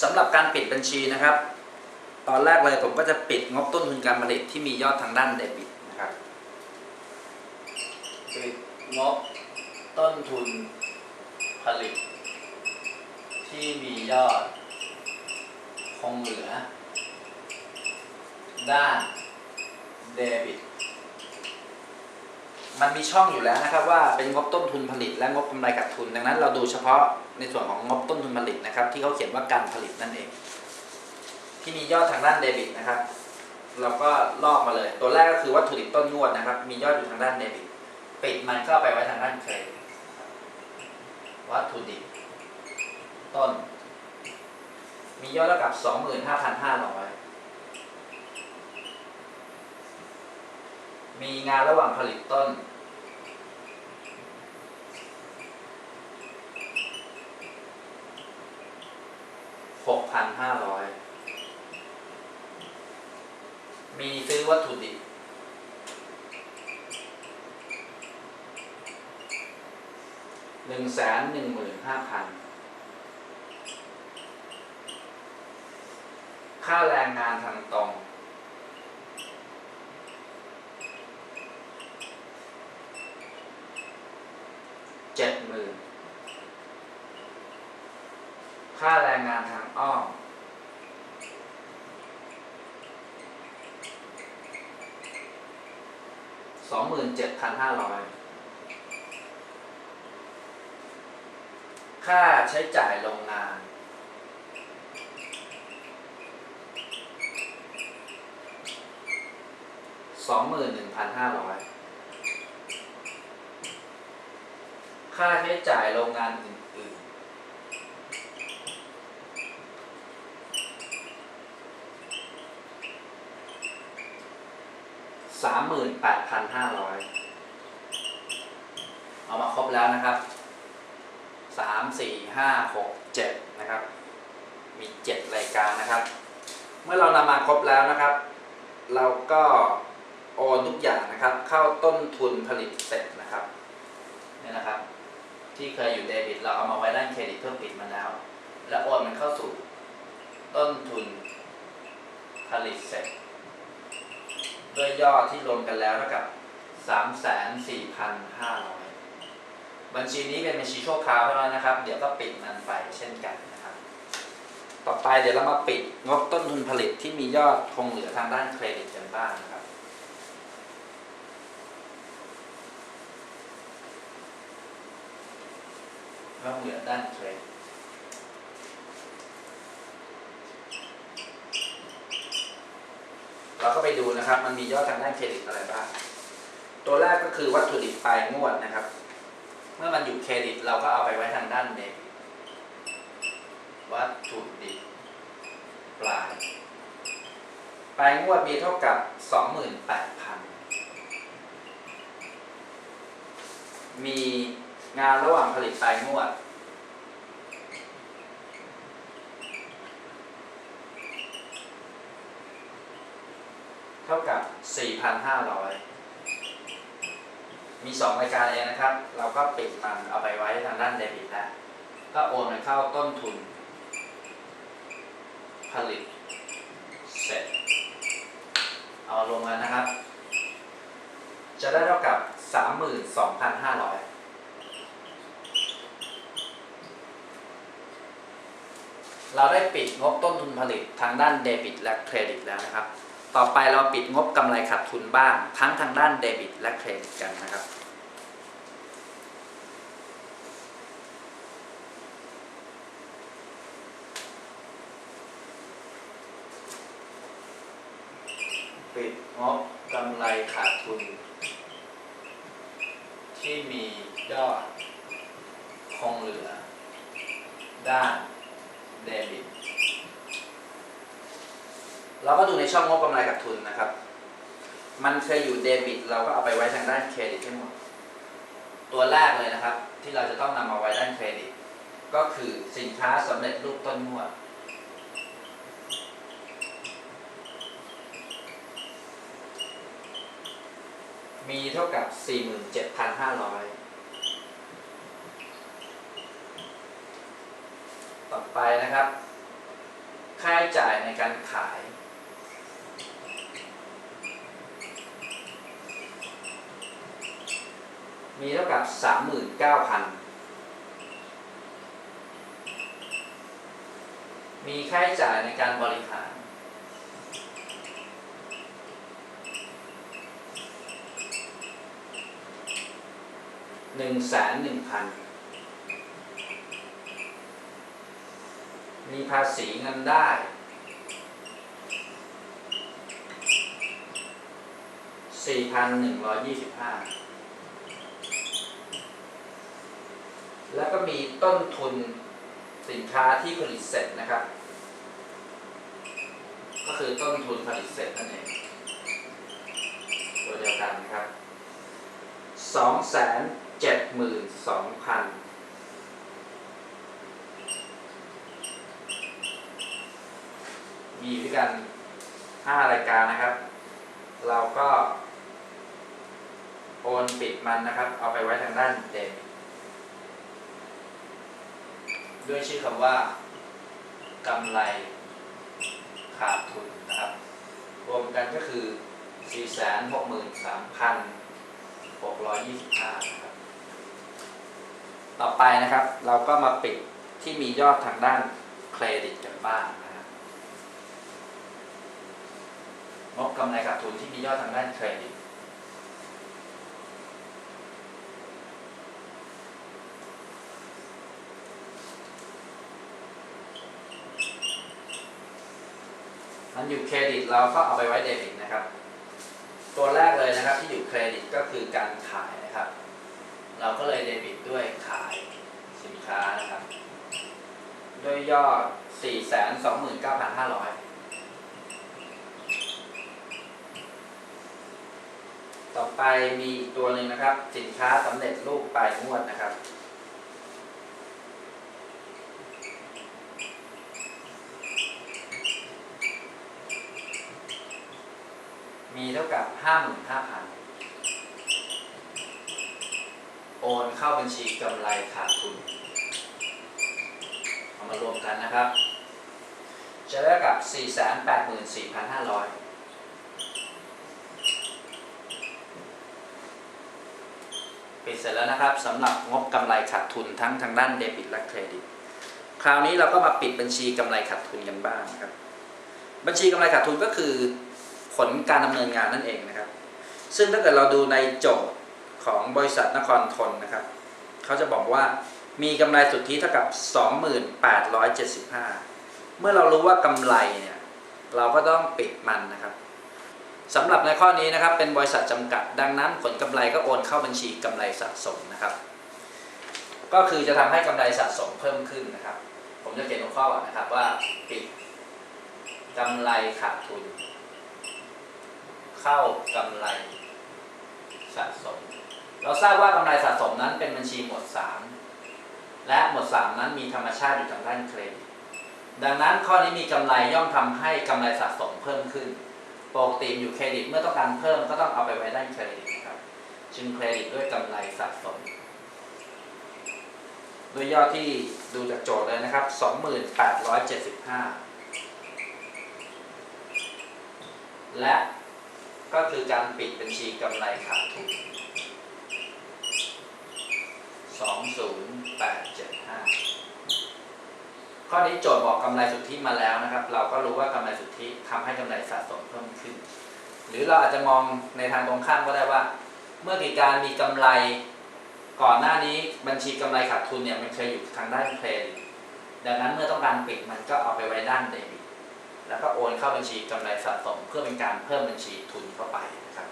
สำหรับการปิดบัญชีนะครับ ตอนแรกเลยผมก็จะปิดงบต้นทุนการผลิตที่มียอดทางด้านเดบิตนะครับปิดงบต้นทุนผลิต ที่มียอด คงเหลือ ด้านเดบิต มันมีช่องอยู่แล้วนะครับว่าเป็นงบต้นทุนผลิตและงบกำไรกัดทุน ดังนั้นเราดูเฉพาะในส่วนของงบต้นทุนผลิตนะครับ ที่เขาเขียนว่าการผลิตนั่นเอง ที่มียอดทางด้านเดบิตนะครับ เราก็ลอกมาเลย ตัวแรกก็คือวัตถุดิบต้นงวดนะครับ มียอดอยู่ทางด้านเดบิตปิดมันก็ไปไว้ทางด้านเครดิตวัตถุดิบต้น มียอดเท่ากับ 25,500 มีงานระหว่างผลิตต้น หกพันห้าร้อย มีซื้อวัตถุดิบหนึ่งแสนหนึ่งหมื่นห้าพัน ค่าแรงงานทางตรง เจ็ดหมื่น ค่าแรงงานทางอ้อม สองหมื่นเจ็ดพันห้าร้อย ค่าใช้จ่ายโรงงาน สองหมื่นหนึ่งพันห้าร้อย ค่าใช้จ่ายโรงงานอื่น สามหมื่นแปดพันห้าร้อยเอามาครบแล้วนะครับสามสี่ห้าหกเจ็ดนะครับ มีเจ็ดรายการนะครับ เมื่อเรานำมาครบแล้วนะครับ เราก็โอนทุกอย่างนะครับ เข้าต้นทุนผลิตเสร็จนะครับนี่นะครับ ที่เคยอยู่เดบิตเราเอามาไว้ด้านเครดิตเพื่อปิดมันแล้ว แล้วโอนมันเข้าสู่ต้นทุนผลิตเสร็จ ด้วยยอดที่รวมกันแล้วเท่ากับสามแสนสี่พันห้าร้อยบัญชีนี้เป็นบัญชีชั่วคราวเท่านั้นนะครับ เดี๋ยวก็ปิดมันไปเช่นกันนะครับ ต่อไปเดี๋ยวเรามาปิดงบต้นทุนผลิตที่มียอดคงเหลือทางด้านเครดิตกันบ้างนะครับคงเหลือด้านเครดิต เราก็ไปดูนะครับ มันมียอดทางด้านเครดิตอะไรบ้าง ตัวแรกก็คือวัตถุดิบปลายงวดนะครับ เมื่อมันอยู่เครดิตเราก็เอาไปไว้ทางด้านเดบิตวัตถุดิบปลาย ปลายงวดมีเท่ากับ 28,000 มีงานระหว่างผลิตปลายงวด เท่ากับ 4,500 มีสองรายการเองนะครับ เราก็ปิดมันเอาไปไว้ทางด้านเดบิตแล้ว ก็โอนมันเข้าต้นทุน ผลิต เสร็จ เอารวมกันนะครับ จะได้เท่ากับ 32,500เราได้ปิดงบต้นทุนผลิตทางด้านเดบิตและเครดิตแล้วนะครับ ต่อไปเราปิดงบกำไรขาดทุนบ้าง ทั้งทางด้านเดบิตและเครดิตกันนะครับ ปิดงบกำไรขาดทุน ที่มียอดคงเหลือ ด้านเดบิต เราก็ดูในช่องงบกำไรขาดทุนนะครับ มันเคยอยู่เดบิต เราก็เอาไปไว้ทางด้านเครดิตทั้งหมด ตัวแรกเลยนะครับ ที่เราจะต้องนำมาไว้ด้านเครดิต ก็คือสินค้าสำเร็จรูปต้นงวดมีเท่ากับ 47,500 ต่อไปนะครับ ค่าใช้จ่ายในการขาย มีเท่ากับ 39,000 มีค่าใช้จ่ายในการบริหาร หนึ่งแสนหนึ่งพัน มีภาษีเงินได้สี่พันหนึ่งร้อยยี่สิบห้า แล้วก็มีต้นทุนสินค้าที่ผลิตเสร็จนะครับ ก็คือต้นทุนผลิตเสร็จนั่นเองตัวเดียวกันครับสองแสนเจ็ดหมื่นสองพันมีด้วยกันห้ารายการนะครับ เราก็โอนปิดมันนะครับ เอาไปไว้ทางด้านเดบ ด้วยชื่อคำว่ากำไรขาดทุนนะครับ รวมกันก็คือ 463,625นะครับต่อไปนะครับ เราก็มาปิดที่มียอดทางด้านเครดิตกันบ้างนะครับงบกำไรขาดทุนที่มียอดทางด้านเครดิต มันอยู่เครดิตเราก็เอาไปไว้เดบิตนะครับ ตัวแรกเลยนะครับที่อยู่เครดิตก็คือการขายนะครับ เราก็เลยเดบิตด้วยขายสินค้านะครับ ด้วยยอด 429,500 ต่อไปมีตัวหนึ่งนะครับ สินค้าสำเร็จรูปปลายงวดนะครับ มีเท่ากับ55,000โอนเข้าบัญชีกำไรขาดทุนเอามารวมกันนะครับ จะได้กับ 484,500 ปิดเสร็จแล้วนะครับสำหรับงบกำไรขาดทุนทั้งทางด้านเดบิตและเครดิต คราวนี้เราก็มาปิดบัญชีกำไรขาดทุนกันบ้างครับ บัญชีกำไรขาดทุนก็คือ ผลการดำเนินงานนั่นเองนะครับ ซึ่งถ้าเกิดเราดูในโจทย์ของบริษัทนครทนนะครับเขาจะบอกว่ามีกำไรสุทธิเท่ากับ 2875 เมื่อเรารู้ว่ากำไรเนี่ยเราก็ต้องปิดมันนะครับสำหรับในข้อนี้นะครับเป็นบริษัทจำกัด ดังนั้นผลกำไรก็โอนเข้าบัญชีกำไรสะสมนะครับ ก็คือจะทำให้กำไรสะสมเพิ่มขึ้นนะครับ ผมจะเขียนหัวข้อก่อนนะครับว่าปิดกำไรขาดทุน เข้ากำไรสะสม เราทราบว่ากำไรสะสมนั้นเป็นบัญชีหมวด3 และหมวด3นั้นมีธรรมชาติอยู่ทางด้านเครดิตดังนั้นข้อนี้มีกำไรย่อมทำให้กำไรสะสมเพิ่มขึ้นปกติอยู่เครดิตเมื่อต้องการเพิ่มก็ต้องเอาไปไว้ด้านเครดิตครับจึงเครดิตด้วยกำไรสะสมด้วยยอดที่ดูจากโจทย์เลยนะครับ 2875 และ ก็คือการปิดบัญชีกำไรขาดทุน20875 ข้อนี้โจทย์บอกกำไรสุทธิมาแล้วนะครับ เราก็รู้ว่ากำไรสุทธิทำให้กำไรสะสมเพิ่มขึ้น หรือเราอาจจะมองในทางตรงข้ามก็ได้ว่า เมื่อกิจการมีกำไรก่อนหน้านี้บัญชีกำไรขาดทุนเนี่ยมันเคยอยู่ทางด้านเครดิตดังนั้นเมื่อต้องการปิดมันก็เอาไปไว้ด้านเดบิต แล้วก็โอนเข้าบัญชีกำไรสะสม เพื่อเป็นการเพิ่มบัญชีทุนเข้าไปนะครับ